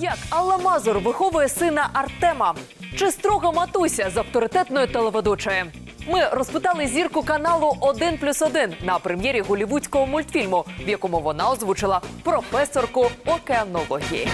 Як Алла Мазур виховує сина Артема? Чи строго матуся з авторитетної телеведучої? Ми розпитали зірку каналу «1 плюс 1» на прем'єрі голівудського мультфільму, в якому вона озвучила професорку океанології.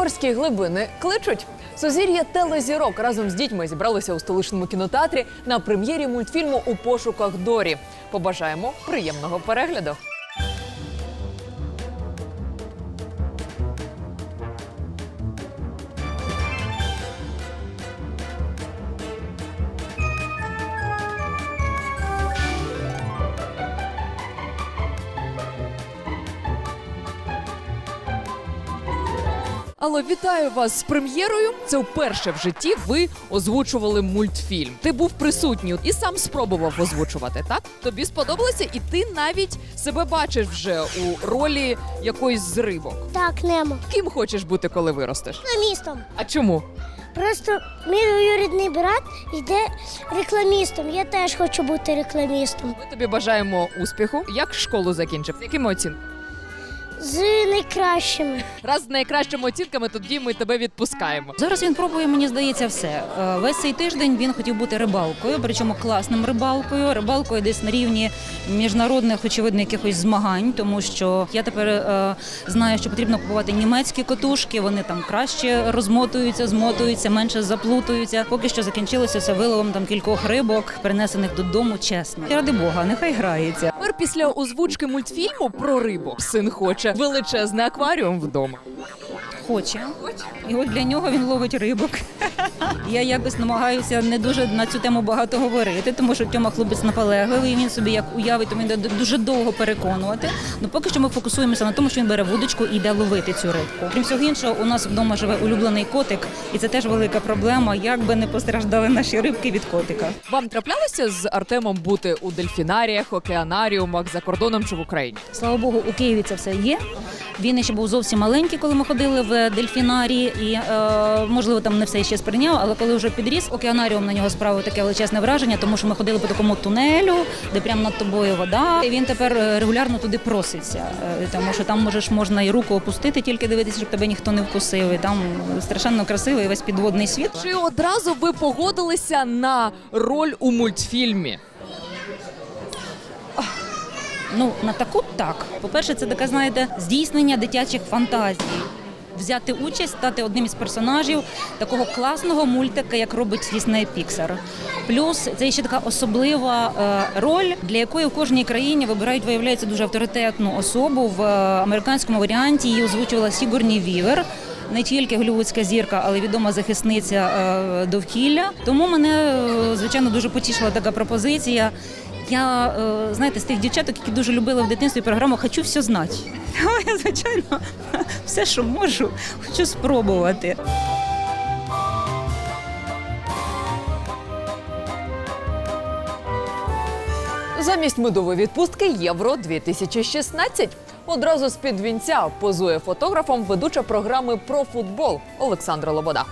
Морські глибини кличуть. Сузір'я телезірок разом з дітьми зібралися у столичному кінотеатрі на прем'єрі мультфільму у пошуках Дорі. Побажаємо приємного перегляду. Алло, вітаю вас з прем'єрою. Це вперше в житті ви озвучували мультфільм. Ти був присутній і сам спробував озвучувати, так? Тобі сподобалося, і ти навіть себе бачиш вже у ролі якоїсь з рибок. Так, Немо. Ким хочеш бути, коли виростеш? Рекламістом. А чому? Просто мій двоюрідний брат йде рекламістом. Я теж хочу бути рекламістом. Ми тобі бажаємо успіху. Як школу закінчив? З якими оцінками? З найкращими. Раз з найкращими оцінками, тоді ми тебе відпускаємо. Зараз він пробує, мені здається, все. Е, Весь цей тиждень він хотів бути рибалкою, причому класним рибалкою, рибалкою десь на рівні міжнародних, очевидно, якихось змагань, тому що я тепер е, знаю, що потрібно купувати німецькі котушки. Вони там краще розмотуються, змотуються, менше заплутуються. Поки що закінчилося це виловом там кількох рибок, принесених додому. Чесно, І ради Бога, нехай грається. Тепер після озвучки мультфільму про рибу син хоче величезний акваріум вдома. Хоче. І от для нього він ловить рибок. Я якось намагаюся не дуже на цю тему багато говорити, тому що Тьома хлопець наполегливий, він собі як уявить, то він буде дуже довго переконувати. Ну поки що ми фокусуємося на тому, що він бере вудочку і йде ловити цю рибку. Крім всього іншого, у нас вдома живе улюблений котик, і це теж велика проблема, як би не постраждали наші рибки від котика. Вам траплялося з Артемом бути у дельфінаріях, океанаріумах за кордоном чи в Україні? Слава Богу, у Києві це все є. Він ще був зовсім маленький, коли ми ходили в дельфінарії, і е, можливо там не все ще сприйняв, але коли вже підріс, океанаріум на нього справив таке величезне враження, тому що ми ходили по такому тунелю, де прямо над тобою вода. І він тепер е, регулярно туди проситься, е, тому що там можеш можна і руку опустити, тільки дивитися, щоб тебе ніхто не вкусив. І там страшенно красивий весь підводний світ. Чи одразу ви погодилися на роль у мультфільмі? Ну, на таку так. По-перше, це таке, знаєте, здійснення дитячих фантазій. Взяти участь, стати одним із персонажів такого класного мультика, як робить Disney Pixar. Плюс це ще така особлива е, роль, для якої в кожній країні вибирають, виявляється, дуже авторитетну особу. В е, американському варіанті її озвучувала Сігурні Вівер. Не тільки голівудська зірка, але відома захисниця е, довкілля. Тому мене звичайно дуже потішила така пропозиція. Я е, знаєте, з тих дівчаток, які дуже любили в дитинстві програму Хочу все знати. Я, звичайно, все, що можу, хочу спробувати. Замість медової відпустки Євро 2016 Одразу з під вінця позує фотографом ведуча програми про футбол Олександра Лобода.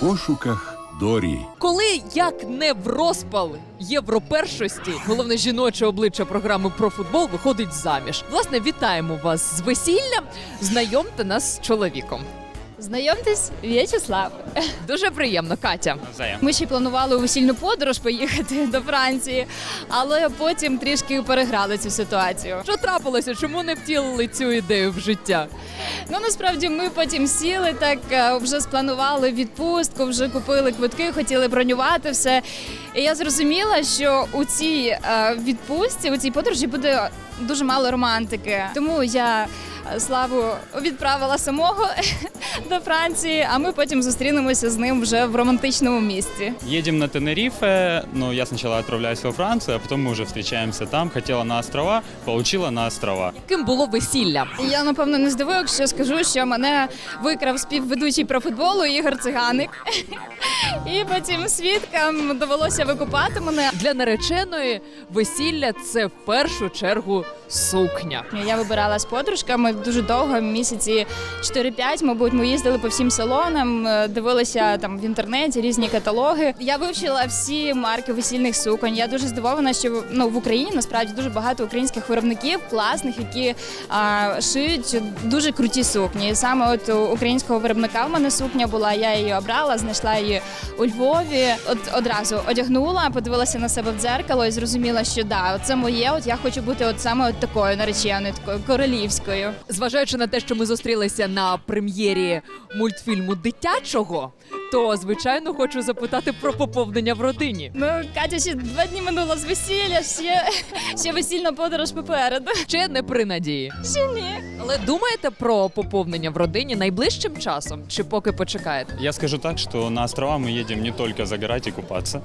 Пошуках Дорі. Коли як не в розпал європершості, головне жіноче обличчя програми про футбол виходить заміж. Власне, вітаємо вас з весіллям. Знайомте нас з чоловіком. Знайомтесь, В'ячеслав. Дуже приємно, Катя. Ми ще планували у весільну подорож поїхати до Франції, але потім трішки переграли цю ситуацію. Що трапилося? Чому не втілили цю ідею в життя? Ну насправді ми потім сіли, так е, вже спланували відпустку, вже купили квитки, хотіли бронювати все. І я зрозуміла, що у цій е, відпустці, у цій подорожі буде дуже мало романтики. Тому я е, славу відправила самого до Франції, а ми потім зустрінемося з ним вже в романтичному місці. Едем на Тенерифе, но я сначала отправляюсь во Францию, а потом мы уже встречаемся там. Хотела на острова, получила на острова. Ким було весілля? Я напевно не здивую, якщо скажу, що мене викрав співведучий про футболу Ігор Циганик. І потім свідкам довелося викупати мене. Для нареченої весілля це в першу чергу сукня. Я вибирала з подружками дуже довго, місяці 4-5, мабуть, ми їздили по всім салонам, е, дивилися там в інтернеті різні каталоги. Я вивчила всі марки весільних суконь. Я дуже здивована, що ну в Україні насправді дуже багато українських виробників, класних, які а, шиють дуже круті сукні. Саме от у українського виробника в мене сукня була. Я її обрала, знайшла її у Львові. От одразу одягнула, подивилася на себе в дзеркало і зрозуміла, що да, це моє. От я хочу бути от саме от такою нареченою, такою королівською. Зважаючи на те, що ми зустрілися на прем'єрі мультфільму дитячого, то звичайно хочу запитати про поповнення в родині. Ну, Катя ще два дні минуло з весілля, ще, ще весільна подорож попереду. Ще не при надії. Ще ні. Але думаєте про поповнення в родині найближчим часом чи поки почекаєте? Я скажу так, что на острова мы едем не только загорать и купаться.